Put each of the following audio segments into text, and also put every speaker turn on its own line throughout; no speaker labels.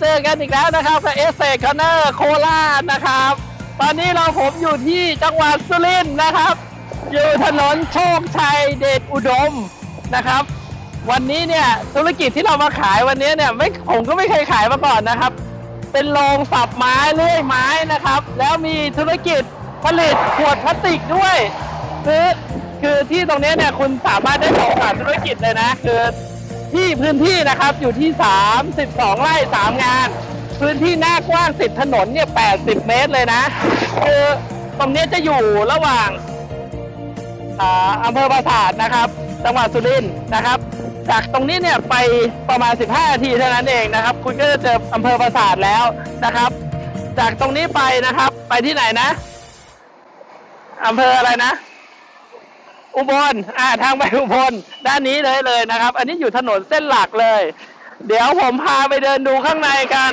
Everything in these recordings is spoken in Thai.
เจอกันอีกแล้วนะครับกับเอสเซคอนเนอร์โคราชนะครับ ตอนนี้เราผมอยู่ที่จังหวัดสุรินทร์นะครับ อยู่ถนนโชคชัยเดชอุดมนะครับ วันนี้เนี่ยธุรกิจที่เรามาขายวันนี้เนี่ยไม่ผมก็ไม่เคยขายมาก่อนนะครับ เป็นโรงสับไม้เลื่อยไม้นะครับ แล้วมีธุรกิจผลิตขวดพลาสติกด้วย คือคือที่ตรงนี้เนี่ยคุณสามารถได้สองสามธุรกิจเลยนะคือ ที่พื้นที่นะครับอยู่ที่ 32 ไร่ 3 งาน พื้นที่หน้ากว้างติดถนนเนี่ย 80 เมตรเลยนะ คือตรงนี้จะอยู่ระหว่างอ่าอำเภอปราสาทนะครับ จังหวัดสุรินทร์นะครับ จากตรงนี้เนี่ยไปประมาณ 15 นาทีเท่านั้นเองนะครับ คุณก็จะเจออำเภอปราสาทแล้วนะครับ จากตรงนี้ไปนะครับ ไปที่ไหนนะอำเภออะไรนะ อุบลอ่าทางไปอุบลด้านนี้เลยเลยนะครับ อันนี้อยู่ถนนเส้นหลักเลย เดี๋ยวผมพาไปเดินดูข้างในกัน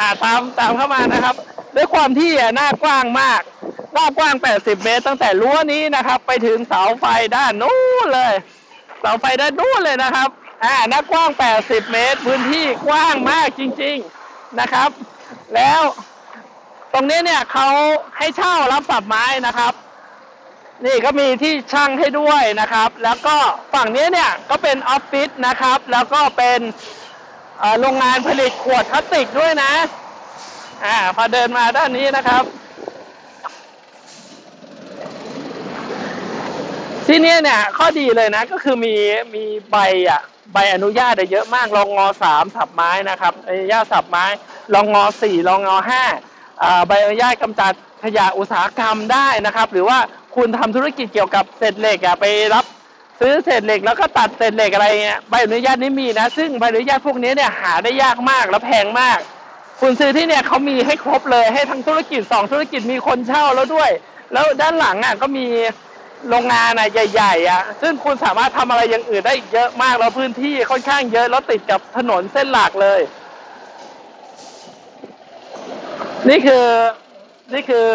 อ่าตามตามเข้ามานะครับ ด้วยความที่หน้ากว้างมากหน้ากว้าง 80 เมตร ตั้งแต่รั้วนี้นะครับ ไปถึงเสาไฟด้านนู้นเลย เสาไฟด้านนู้นเลยนะครับ อ่าหน้ากว้าง 80 เมตร พื้นที่กว้างมากจริง ๆนะครับ แล้ว ตรงนี้เนี่ยเขาให้เช่ารับสับไม้นะครับ นี่ก็มีที่ช่างให้ด้วยนะครับ แล้วก็ฝั่งนี้เนี่ยก็เป็นออฟฟิศนะครับ แล้วก็เป็นโรงงานผลิตขวดพลาสติกด้วยนะอ่าพอเดินมาด้านนี้นะครับ ที่นี่เนี่ยข้อดีเลยนะก็คือมีมีใบอะใบอนุญาตเยอะมากรองงอสามสับไม้นะครับอนุญาตสับไม้รองงอสี่รองงอห้าอ่าใบอนุญาตกำจัดขยะอุตสาหกรรมได้นะครับ หรือว่า คุณทำธุรกิจเกี่ยวกับเศษเหล็กอะไปรับซื้อเศษเหล็กแล้วก็ตัดเศษเหล็กอะไรเงี้ยใบอนุญาตนี้มีนะ ซึ่งใบอนุญาตพวกนี้เนี่ยหาได้ยากมากและแพงมาก คุณซื้อที่เนี่ยเขามีให้ครบเลยให้ทั้งธุรกิจสองธุรกิจมีคนเช่าแล้วด้วย แล้วด้านหลังอะก็มีโรงงานอะใหญ่ๆอะซึ่งคุณสามารถทำอะไรอย่างอื่นได้อีกเยอะมากแล้วพื้นที่ค่อนข้างเยอะแล้วติดกับถนนเส้นหลักเลย นี่คือ นี่คือ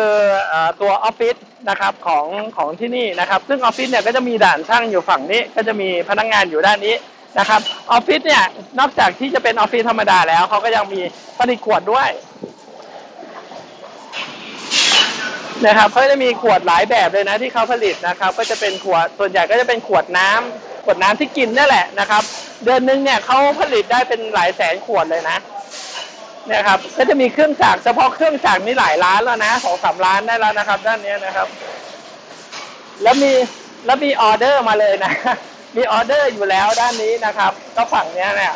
อตัวออฟฟิศนะครับของของที่นี่นะครับ ซึ่งออฟฟิศเนี่ยก็จะมีด่านช่างอยู่ฝั่งนี้ ก็จะมีพนักงานอยู่ด้านนี้นะครับออฟฟิศเนี่ยนอกจากที่จะเป็นออฟฟิศธรรมดาแล้วเขาก็ยังมีผลิตขวดด้วยนะครับเขาจะมีขวดหลายแบบเลยนะที่เขาผลิตนะครับ ก็จะเป็นขวดส่วนใหญ่ก็จะเป็นขวดน้ำขวดน้ำที่กินนี่แหละนะครับ เดือนหนึงเนี่ยเขาผลิตได้เป็นหลายแสนขวดเลยนะ นี่ยครับ ก็จะมีเครื่องจักรเฉพาะเครื่องจักรนี่หลายล้านแล้วนะสองสามล้านได้แล้วนะครับ ด้านเนี้ยนะครับ แล้วมีแล้วมีออเดอร์มาเลยนะ มีออเดอร์อยู่แล้วด้านนี้นะครับ ก็ฝั่งเนี้ยเนี่ย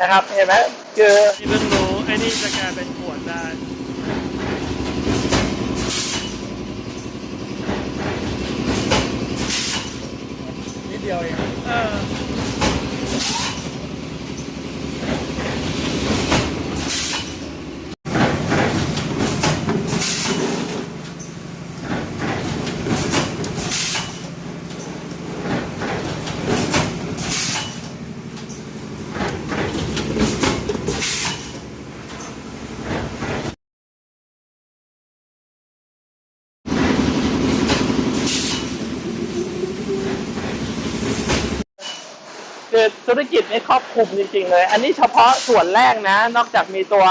นะครับ เห็นไหมคือที่เพิ่งรู้ไอ้นี่จะกลายเป็นขวดได้
นิดเดียวเอง
เออ ธุรกิจนี่ครอบคลุมจริง ๆ เลย อันนี้เฉพาะส่วนแรกนะ นอกจากมีตัว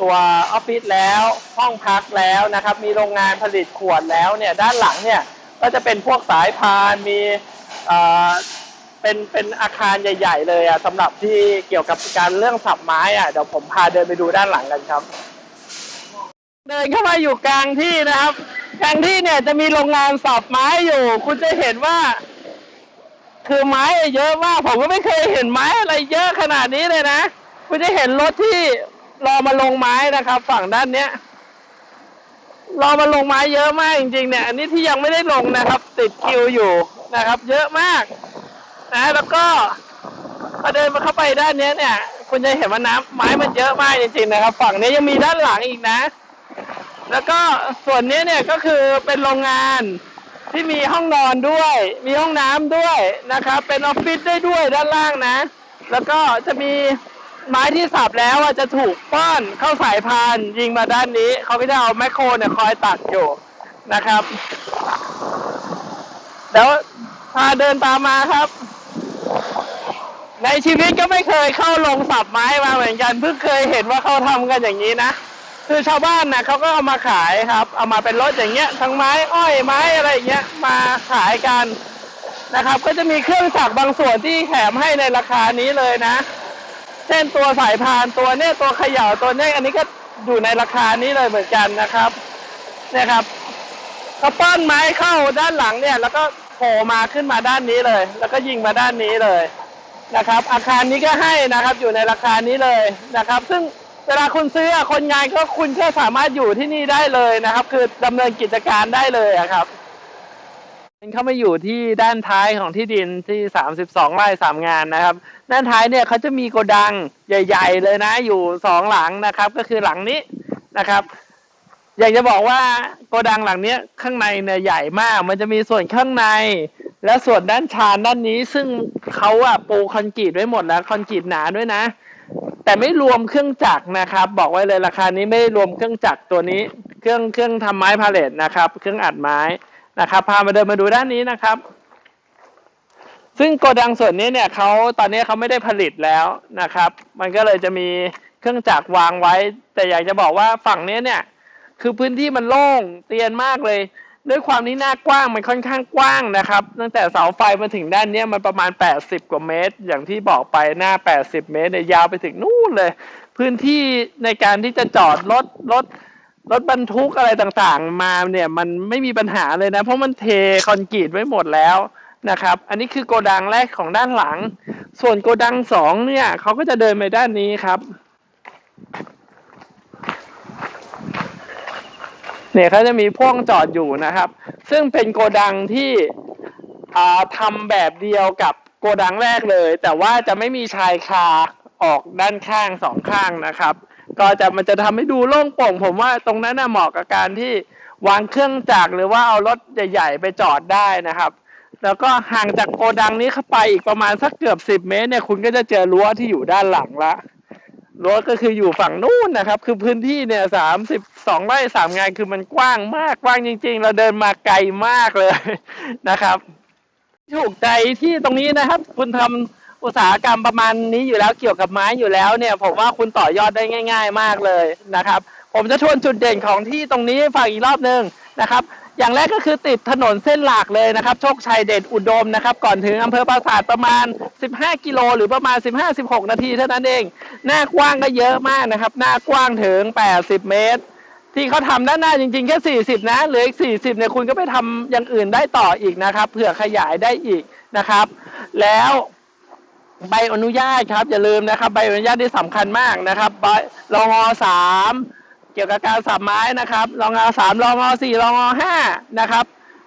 ตัวออฟฟิศแล้วห้องพักแล้วนะครับ มีโรงงานผลิตขวดแล้วเนี่ยด้านหลังเนี่ยก็จะเป็นพวกสายพานมีเอ่อเป็นเป็นอาคารใหญ่ ๆ เลยอะสำหรับที่เกี่ยวกับการเรื่องสับไม้อะเดี๋ยวผมพาเดินไปดูด้านหลังกันครับ เดินเข้ามาอยู่กลางที่นะครับ กลางที่เนี่ยจะมีโรงงานสับไม้อยู่ คุณจะเห็นว่า คือไม้เยอะมากผมก็ไม่เคยเห็นไม้อะไรเยอะขนาดนี้เลยนะคุณจะเห็นรถที่รอมาลงไม้นะครับ ฝั่งด้านเนี้ยรอมาลงไม้เยอะมากจริงๆเนี่ย อันนี้ที่ยังไม่ได้ลงนะครับ ติดคิวอยู่นะครับ เยอะมากนะแล้วก็พอเดินมาเข้าไปด้านเนี้ยเนี่ย คุณจะเห็นว่าน้ำไม้มันเยอะมากจริงๆนะครับ ฝั่งนี้ยังมีด้านหลังอีกนะ แล้วก็ส่วนนี้เนี่ยก็คือเป็นโรงงาน ที่มีห้องนอนด้วย มีห้องน้ำด้วยนะครับ เป็นออฟฟิศได้ด้วยด้านล่างนะ แล้วก็จะมีไม้ที่สับแล้วอะจะถูกป้อนเข้าสายพานยิงมาด้านนี้ เขาก็จะเอาแมคโครเนี่ยคอยตัดอยู่นะครับเดี๋ยวพาเดินตามมาครับ ในชีวิตก็ไม่เคยเข้าลงสับไม้มาเหมือนกันเพิ่งเคยเห็นว่าเขาทำกันอย่างนี้นะ คือชาวบ้านนะเขาก็เอามาขายครับ เอามาเป็นรถอย่างเงี้ยทั้งไม้อ้อยไม้อะไรอย่างเงี้ยมาขายกันนะครับ ก็จะมีเครื่องจักรบางส่วนที่แถมให้ในราคานี้เลยนะ เช่นตัวสายพานตัวเนี้ยตัวเขย่าตัวเนี้ยอันนี้ก็อยู่ในราคานี้เลยเหมือนกันนะครับเนี่ยครับก็ป้อนไม้เข้าด้านหลังเนี่ย แล้วก็โผล่มาขึ้นมาด้านนี้เลย แล้วก็ยิงมาด้านนี้เลยนะครับ อาคารนี้ก็ให้นะครับ อยู่ในราคานี้เลยนะครับ ซึ่ง เวลาคุณซื้อคนงานก็คุณแค่สามารถอยู่ที่นี่ได้เลยนะครับ คือดำเนินกิจการได้เลยครับเข้ามาอยู่ที่ด้านท้ายของที่ดินที่ 32 ไร่สามงานนะครับ ด้านท้ายเนี่ยเขาจะมีโกดังใหญ่ ๆ เลยนะ อยู่สองหลังนะครับ ก็คือหลังนี้นะครับ อยากจะบอกว่าโกดังหลังเนี้ยข้างในเนี่ยใหญ่มาก มันจะมีส่วนข้างใน และส่วนด้านชานด้านนี้ซึ่งเขาอะปูคอนกรีตไว้หมดแล้วคอนกรีตหนาด้วยนะ แต่ไม่รวมเครื่องจักรนะครับ บอกไว้เลยราคานี้ไม่รวมเครื่องจักรตัวนี้ เครื่องเครื่องทำไม้พาเลตนะครับ เครื่องอัดไม้นะครับ พามาเดินมาดูด้านนี้นะครับ ซึ่งโกดังส่วนนี้เนี่ยเขาตอนนี้เขาไม่ได้ผลิตแล้วนะครับ มันก็เลยจะมีเครื่องจักรวางไว้ แต่อยากจะบอกว่าฝั่งนี้เนี่ย คือพื้นที่มันโล่งเตียนมากเลย ด้วยความนี้หน้ากว้างมันค่อนข้างกว้างนะครับ ตั้งแต่เสาไฟมาถึงด้านเนี้ยมันประมาณ 80 กว่าเมตร อย่างที่บอกไปหน้า 80 เมตรเนี่ยยาวไปถึงนู่นเลย พื้นที่ในการที่จะจอดรถรถรถบรรทุกอะไรต่างๆ มาเนี่ยมันไม่มีปัญหาเลยนะ เพราะมันเทคอนกรีตไว้หมดแล้วนะครับ อันนี้คือโกดังแรกของด้านหลัง ส่วนโกดังสองเนี่ยเขาก็จะเดินไปด้านนี้ครับ เนี่ยเขาจะมีพ่วงจอดอยู่นะครับ ซึ่งเป็นโกดังที่ทำแบบเดียวกับโกดังแรกเลย แต่ว่าจะไม่มีชายคาออกด้านข้างสองข้างนะครับ ก็จะมันจะทำให้ดูโล่งโปร่ง ผมว่าตรงนั้นน่ะเหมาะกับการที่วางเครื่องจักรหรือว่าเอารถใหญ่ ๆ ไปจอดได้นะครับ แล้วก็ห่างจากโกดังนี้เข้าไปอีกประมาณสักเกือบสิบเมตรเนี่ยคุณก็จะเจอรั้วที่อยู่ด้านหลังละ รั้วก็คืออยู่ฝั่งนู้นนะครับ คือพื้นที่เนี่ยสามสิบสองไร่สามงานคือมันกว้างมากกว้างจริง ๆ เราเดินมาไกลมากเลยนะครับ ถูกใจที่ตรงนี้นะครับ คุณทำอุตสาหกรรมประมาณนี้อยู่แล้วเกี่ยวกับไม้อยู่แล้วเนี่ย ผมว่าคุณต่อยอดได้ง่าย ๆ มากเลยนะครับ ผมจะทวนจุดเด่นของที่ตรงนี้ให้ฟังอีกรอบหนึ่งนะครับ อย่างแรกก็คือติดถนนเส้นหลักเลยนะครับ โชคชัยเดชอุดมนะครับ ก่อนถึงอำเภอปราสาทประมาณ 15 กิโล หรือประมาณ 15-16 นาทีเท่านั้นเอง หน้ากว้างก็เยอะมากนะครับ หน้ากว้างถึง 80 เมตร ที่เขาทำด้านหน้าจริงๆ แค่ 40 นะเหลืออีก 40 เนี่ยคุณก็ไปทำอย่างอื่นได้ต่ออีกนะครับ เผื่อขยายได้อีกนะครับ แล้วใบอนุญาตครับอย่าลืมนะครับ ใบอนุญาตที่สำคัญมากนะครับใบรองอสาม กี่ยวกับการสับไม้นะครับรองอสามรองอสี่รองอห้านะครับ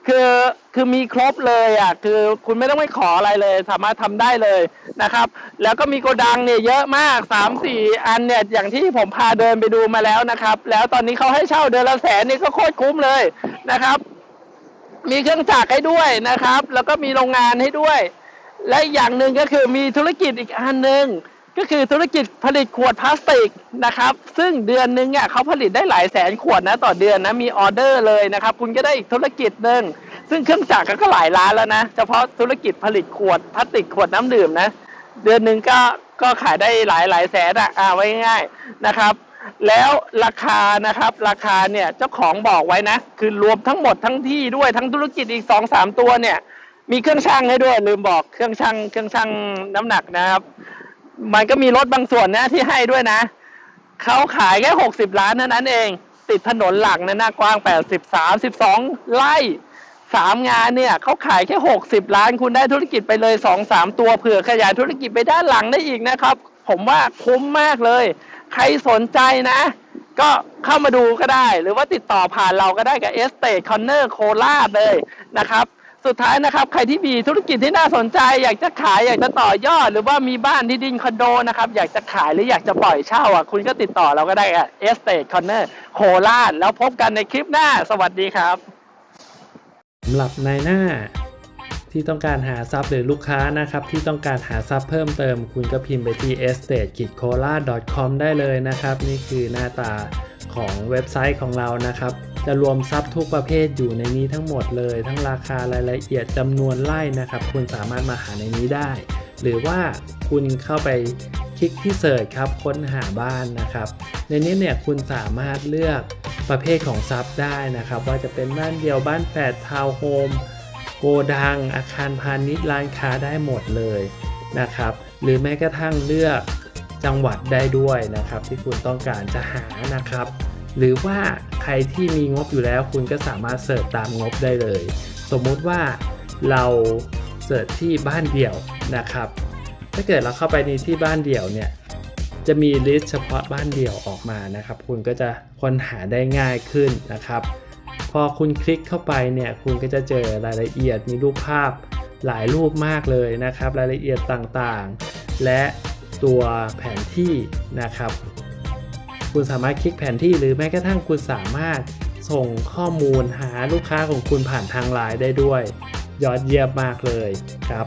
คือคือมีครบเลยอะคือคุณไม่ต้องไปขออะไรเลย สามารถทำได้เลยนะครับ แล้วก็มีโกดังเนี่ยเยอะมากสามสี่อันเนี่ยอย่างที่ผมพาเดินไปดูมาแล้วนะครับ แล้วตอนนี้เขาให้เช่าเดือนละแสนนี่ก็โคตรคุ้มเลยนะครับ มีเครื่องจักรให้ด้วยนะครับ แล้วก็มีโรงงานให้ด้วย และอีกอย่างหนึ่งก็คือมีธุรกิจอีกอันหนึ่ง ก็คือธุรกิจผลิตขวดพลาสติกนะครับ ซึ่งเดือนหนึงอะเขาผลิตได้หลายแสนขวดนะต่อเดือนนะมีออเดอร์เลยนะครับ คุณก็ได้อีกธุรกิจหนึ่งซึ่งเครื่องจักรก็หลายล้านแล้วนะเฉพาะธุรกิจผลิตขวดพลาสติกขวดน้ำดื่มนะ เดือนหนึ่งก็ก็ขายได้หลายหลายแสนอะอ่าไว้ง่ายนะครับ แล้วราคานะครับราคาเนี่ยเจ้าของบอกไว้นะ คือรวมทั้งหมดทั้งที่ด้วยทั้งธุรกิจอีกสองสามตัวเนี่ย มีเครื่องช่างให้ด้วยลืมบอกเครื่องช่างเครื่องช่างน้ำหนักนะครับ มันก็มีรถบางส่วนนะที่ให้ด้วยนะ เขาขายแค่หกสิบล้านเท่านั้นเอง ติดถนนหลักนะหน้ากว้างแปดสิบสามสิบสองไร่สามงานเนี่ยเขาขายแค่หกสิบล้าน คุณได้ธุรกิจไปเลยสองสามตัวเผื่อขยายธุรกิจไปด้านหลังได้อีกนะครับ ผมว่าคุ้มมากเลย ใครสนใจนะ ก็เข้ามาดูก็ได้ หรือว่าติดต่อผ่านเราก็ได้กับเอสเต e คอนเนอร์โคราชเลยนะครับ สุดท้ายนะครับ ใครที่มีธุรกิจที่น่าสนใจ อยากจะขายอยากจะต่อยอด หรือว่ามีบ้านที่ดินคอนโดนะครับ อยากจะขายหรืออยากจะปล่อยเช่าอะคุณก็ติดต่อเราก็ได้กับเอสเต e คอนเนอร์โคราชแล้วพบกันในคลิปหน้า สวัสดีครับ
สำหรับนายหน้าที่ต้องการหาซับหรือลูกค้านะครับ ที่ต้องการหาซับเพิ่มเติม คุณก็พิมพ์ไปที่ estate c o l a com ได้เลยนะครับ นี่คือหน้าตาของเว็บไซต์ของเรานะครับ จะรวมซับทุกประเภทอยู่ในนี้ทั้งหมดเลย ทั้งราคารายละเอียดจำนวนไร่นะครับ คุณสามารถมาหาในนี้ได้ หรือว่าคุณเข้าไปคลิกที่เสิร์ชครับค้นหาบ้านนะครับ ในนี้เนี่ยคุณสามารถเลือกประเภทของซับได้นะครับ ว่าจะเป็นบ้านเดียวบ้านแฝดทาวน์โฮมโกดัง อาคารพาณิชย์ร้านค้าได้หมดเลยนะครับ หรือแม้กระทั่งเลือกจังหวัดได้ด้วยนะครับ ที่คุณต้องการจะหานะครับ หรือว่าใครที่มีงบอยู่แล้วคุณก็สามารถเสิร์ชตามงบได้เลย สมมุติว่าเราเสิร์ชที่บ้านเดี่ยวนะครับ ถ้าเกิดเราเข้าไปในที่บ้านเดี่ยวเนี่ยจะมีลิสต์เฉพาะบ้านเดี่ยวออกมานะครับ คุณก็จะค้นหาได้ง่ายขึ้นนะครับ พอคุณคลิกเข้าไปเนี่ยคุณก็จะเจอรายละเอียดมีรูปภาพหลายรูปมากเลยนะครับ รายละเอียดต่างๆ และตัวแผนที่นะครับ คุณสามารถคลิกแผนที่หรือแม้กระทั่งคุณสามารถส่งข้อมูลหาลูกค้าของคุณผ่านทางไลน์ได้ด้วย ยอดเยี่ยมมากเลยครับ